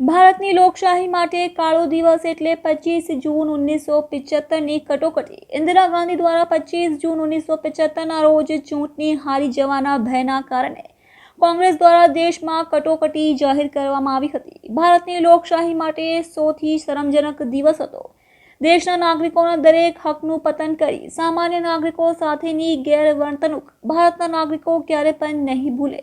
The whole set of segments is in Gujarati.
ભારતની લોકશાહી માટે કાળો દિવસ એટલે પચીસ જૂન ઓગણીસો પિચોતેરની કટોકટી. ઇન્દિરા ગાંધી દ્વારા પચીસ જૂન ઓગણીસો પિચોતેરના રોજ ચૂંટણી હારી જવાના ભયના કારણે કોંગ્રેસ દ્વારા દેશમાં કટોકટી જાહેર કરવામાં આવી હતી. ભારતની લોકશાહી માટે સૌથી શરમજનક દિવસ હતો. દેશના નાગરિકોના દરેક હકનું પતન કરી સામાન્ય નાગરિકો સાથેની ગેરવર્તણૂક. ભારતના નાગરિકો ક્યારે પણ નહીં ભૂલે.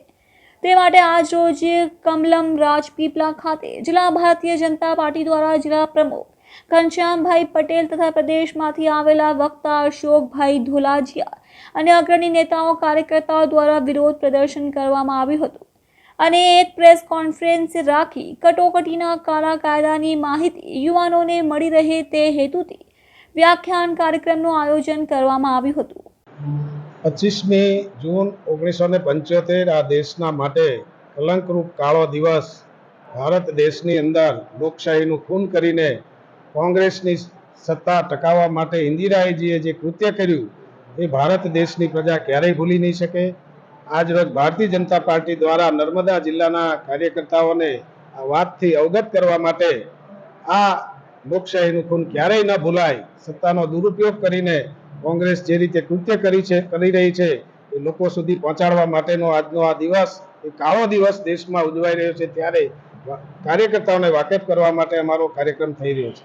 તે માટે આજ રોજ કમલમ રાજપીપલા ખાતે જિલ્લા ભારતીય જનતા પાર્ટી દ્વારા જિલ્લા પ્રમુખ ઘનશ્યામભાઈ પટેલ તથા પ્રદેશમાંથી આવેલા વક્તા અશોકભાઈ ધોલાજીયા અને અગ્રણી નેતાઓ કાર્યકર્તાઓ દ્વારા વિરોધ પ્રદર્શન કરવામાં આવ્યું હતું. અને એક પ્રેસ કોન્ફરન્સ રાખી કટોકટીના કાળા કાયદાની માહિતી યુવાનોને મળી રહે તે હેતુથી વ્યાખ્યાન કાર્યક્રમનું આયોજન કરવામાં આવ્યું હતું. પચીસમી જૂન ઓગણીસો ને પંચોતેર આ દેશના માટે કલંકરૂપ કાળો દિવસ ભારત દેશની અંદર લોકશાહીનું ખૂન કરીને કોંગ્રેસની સત્તા ટકાવવા માટે ઇન્દિરાજીએ જે કૃત્ય કર્યું એ ભારત દેશની પ્રજા ક્યારેય ભૂલી નહીં શકે. આજરોજ ભારતીય જનતા પાર્ટી દ્વારા નર્મદા જિલ્લાના કાર્યકર્તાઓને આ વાતથી અવગત કરવા માટે આ લોકશાહીનું ખૂન ક્યારેય ન ભૂલાય. સત્તાનો દુરુપયોગ કરીને કોંગ્રેસ જે રીતે કૃત્ય કરી છે, કરી રહી છે, એ લોકો સુધી પહોંચાડવા માટેનો આજનો આ દિવસ, એ કાળો દિવસ દેશમાં ઉજવાઈ રહ્યો છે, ત્યારે કાર્યકર્તાઓને વાકેફ કરવા માટે અમારો કાર્યક્રમ થઈ રહ્યો છે.